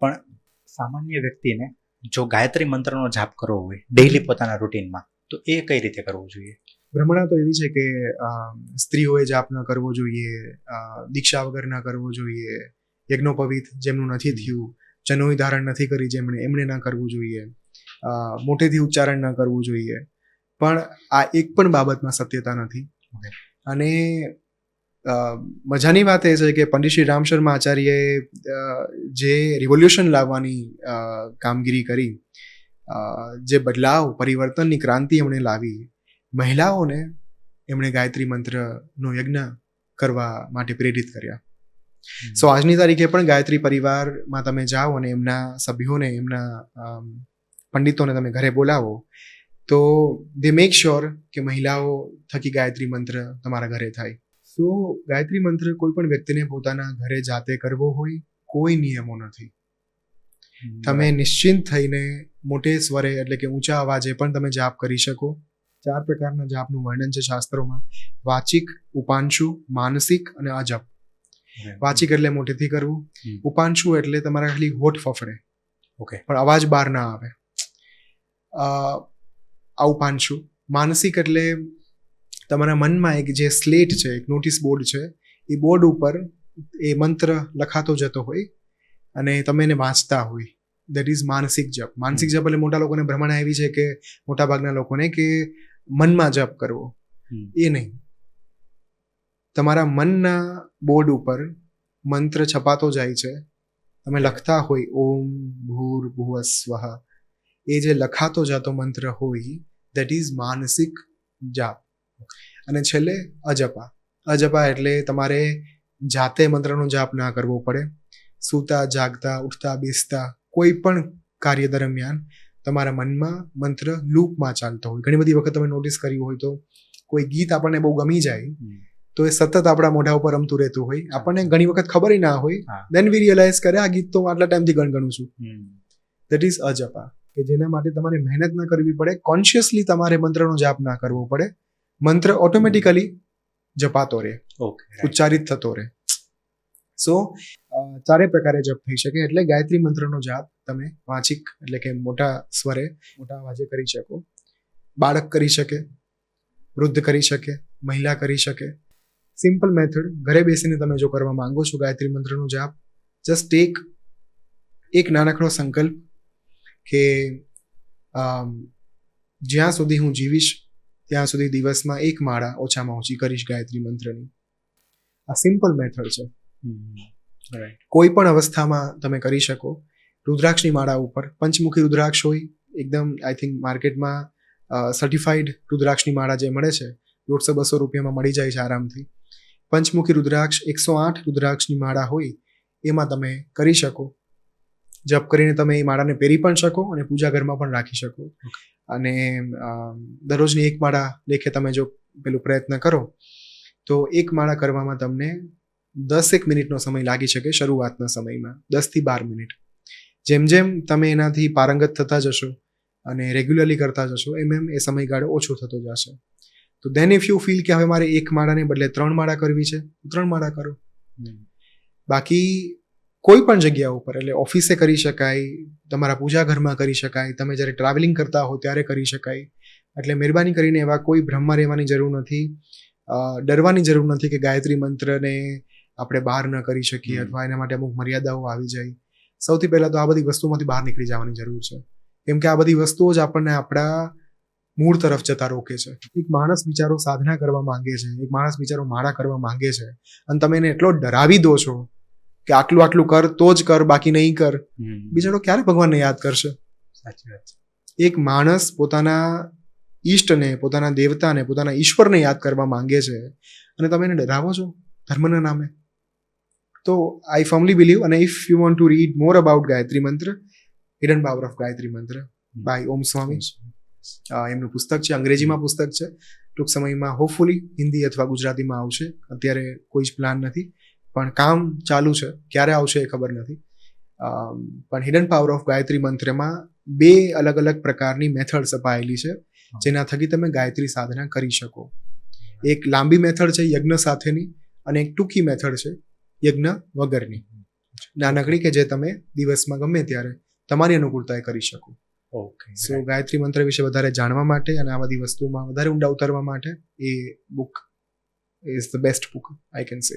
પણ સામાન્ય વ્યક્તિને જો ગાયત્રી મંત્રનો જાપ કરવો હોય ડેઈલી પોતાના રૂટીનમાં તો એ કઈ રીતે કરવું જોઈએ? ભ્રમણા તો એવી છે કે સ્ત્રીઓએ જાપ ન કરવો જોઈએ દીક્ષા વગર ન કરવો જોઈએ યજ્ઞોપવિત જેમનું નથી થયું જનોઈ ધારણ નથી કરી જેમણે એમણે ન કરવું જોઈએ મોટેથી ઉચ્ચારણ ન કરવું જોઈએ. પણ આ એક પણ બાબતમાં સત્યતા નથી. અને મજાની વાત એ છે કે પંડિત શ્રી રામ શર્મા આચાર્યએ જે રિવોલ્યુશન લાવવાની કામગીરી કરી જે બદલાવ પરિવર્તનની ક્રાંતિ એમણે લાવી મહિલાઓને એમણે ગાયત્રી મંત્રનો યજ્ઞ કરવા માટે પ્રેરિત કર્યા. સો આજની તારીખે પણ ગાયત્રી પરિવારમાં તમે જાઓ અને એમના સભ્યોને એમના પંડિતોને તમે ઘરે બોલાવો તો દે મેક શ્યોર કે મહિલાઓ થકી ગાયત્રી મંત્ર તમારા ઘરે થાય. સો ગાયત્રી મંત્ર કોઈ પણ વ્યક્તિને પોતાના ઘરે જાતે કરવો હોય કોઈ નિયમો નથી. તમે નિશ્ચિંત થઈને મોટે સ્વરે એટલે કે ઊંચા અવાજે પણ તમે જાપ કરી શકો. ચાર પ્રકારના જાપનું વર્ણન છે શાસ્ત્રોમાં. વાચિક ઉપાંશુ માનસિક અને અજપ વાચિક એટલે મોટેથી કરવું. ઉપાંશુ એટલે તમારા ખાલી હોઠ ફફડે. ઓકે. પણ અવાજ બહાર ના આવે. આ ઉપાંશુ. માનસિક એટલે તમારા મનમાં એક જે સ્લેટ છે એક નોટિસ બોર્ડ છે એ બોર્ડ ઉપર એ મંત્ર લખાતો જતો હોય અને તમે એને વાંચતા હોય. દેટ ઇઝ માનસિક જપ. માનસિક જપ એટલે મોટા લોકોને ભ્રમણા એવી છે કે મોટા ભાગના લોકોને કે મનમાં જપ કરવો. એ નહીં. તમારા મનના બોર્ડ ઉપર મંત્ર છપાતો જાય છે. તમે લખતા હોય ઓમ ભૂર ભુવ સ્વહ એ જે લખાતો જતો મંત્ર હોય દેટ ઇઝ માનસિક જાપ. અને છેલ્લે અજપા. અજપા એટલે તમારે જાતે મંત્રનો જાપ ના કરવો પડે. સૂતા જાગતા ઉઠતા બેસતા કોઈ પણ કાર્ય દરમિયાન તમારા મનમાં મંત્ર લૂપમાં ચાલતો હોય. ઘણી બધી વખત તમે નોટિસ કર્યું હોય તો કોઈ ગીત આપણને બહુ ગમી જાય તો એ સતત આપણા મોઢા ઉપર રમતું રહેતું હોય. આપણને ઘણી વખત ખબર ના હોય. દેન વી રિયલાઇઝ કરે આ ગીત તો હું આટલા ટાઈમથી ગણગણું છું. દેટ ઇઝ અજપા. કે જેના માટે તમારે મહેનત ન કરવી પડે. કોન્શિયસલી તમારે મંત્રનો જાપ ના કરવો પડે. મંત્ર ઓટોમેટિકલી જપાતો રહે. ઓકે ઉચ્ચારિત થતો રહે. સો ચારે પ્રકારે જપ થઈ શકે. એટલે ગાયત્રી મંત્રનો જાપ તમે વાંચિક એટલે કે મોટા સ્વરે મોટા અવાજે કરી શકો. બાળક કરી શકે વૃદ્ધ કરી શકે મહિલા કરી શકે. સિમ્પલ મેથડ ઘરે બેસીને તમે જો કરવા માંગો છો ગાયત્રી મંત્રનો જાપ જસ્ટ એક એક નાનકડો સંકલ્પ કે જ્યાં સુધી હું જીવીશ ત્યાં સુધી દિવસમાં એક માળા ઓછામાં ઓછી કરીશ ગાયત્રી મંત્રની. આ સિમ્પલ મેથડ છે. કોઈ પણ અવસ્થામાં તમે કરી શકો. રુદ્રાક્ષની માળા ઉપર પંચમુખી રુદ્રાક્ષ હોય એકદમ આઈ થિંક માર્કેટમાં સર્ટિફાઈડ રુદ્રાક્ષની માળા જે મળે છે દોઢસો બસો રૂપિયામાં મળી જાય છે આરામથી. પંચમુખી રુદ્રાક્ષ એકસો આઠ રુદ્રાક્ષની માળા હોય એમાં તમે કરી શકો. જપ કરીને તમે એ માળાને પહેરી પણ શકો અને પૂજા ઘરમાં પણ રાખી શકો. અને દરરોજની એક માળા લેખે તમે જો પેલું પ્રયત્ન કરો તો એક માળા કરવામાં તમને દસેક મિનિટનો સમય લાગી શકે શરૂઆતના સમયમાં દસથી બાર મિનિટ. જેમ જેમ તમે એનાથી પારંગત થતા જશો અને રેગ્યુલરલી કરતા જશો એમ એમ એ સમયગાળો ઓછો થતો જશે. તો દેન ઇફ યુ ફીલ કે હવે મારે એક માળાને બદલે ત્રણ માળા કરવી છે ત્રણ માળા કરો. બાકી કોઈ પણ જગ્યા ઉપર એટલે ઓફિસે કરી શકાય તમારા પૂજા ઘરમાં કરી શકાય તમે જ્યારે ટ્રાવેલિંગ કરતા હો ત્યારે કરી શકાય. એટલે મહેરબાની કરીને એવા કોઈ ભ્રમમાં રહેવાની જરૂર નથી. ડરવાની જરૂર નથી કે ગાયત્રી મંત્રને આપણે બહાર ન કરી શકીએ અથવા એના માટે અમુક મર્યાદાઓ આવી જાય. સૌથી પહેલાં તો આ બધી વસ્તુમાંથી બહાર નીકળી જવાની જરૂર છે. કેમ કે આ બધી વસ્તુઓ જ આપણને આપણા મૂળ તરફ જતા રોકે છે. એક માણસ બિચારો સાધના કરવા માંગે છે એક માણસ બિચારો માળા કરવા માંગે છે અને તમે એને એટલો ડરાવી દો છો કે આટલું આટલું કર તો જ કર બાકી નહીં કર. બિચારો ક્યારે ભગવાનને યાદ કરશે? સાચી વાત એક માણસ પોતાના ઈષ્ટને પોતાના દેવતાને પોતાના ઈશ્વરને યાદ કરવા માંગે છે અને તમે એને ડરાવો છો ધર્મના નામે? તો આઈ ફર્મલી બિલીવ અને if you want to read more about Gayatri mantra hidden power of Gayatri મંત્ર બાય ઓમ સ્વામી એમનું પુસ્તક છે અંગ્રેજીમાં પુસ્તક છે. ટૂંક સમયમાં હોપફુલી હિન્દી અથવા ગુજરાતીમાં આવશે. અત્યારે કોઈ જ પ્લાન નથી. પણ કામ ચાલુ છે. ક્યારે આવશે એ ખબર નથી. પણ હિડન પાવર ઓફ ગાયત્રી મંત્રમાં બે અલગ અલગ પ્રકારની મેથડ અપાયેલી છે જેના થકી તમે ગાયત્રી સાધના કરી શકો. એક લાંબી મેથડ છે યજ્ઞ સાથેની અને એક ટૂંકી મેથડ છે યજ્ઞ વગરની. નાનકડી કે જે તમે દિવસમાં ગમે ત્યારે તમારી અનુકૂળતાએ કરી શકો. ઓકે સો ગાયત્રી મંત્ર વિશે વધારે જાણવા માટે અને આ બધી વસ્તુમાં વધારે ઊંડા ઉતરવા માટે એ book is the best book I can say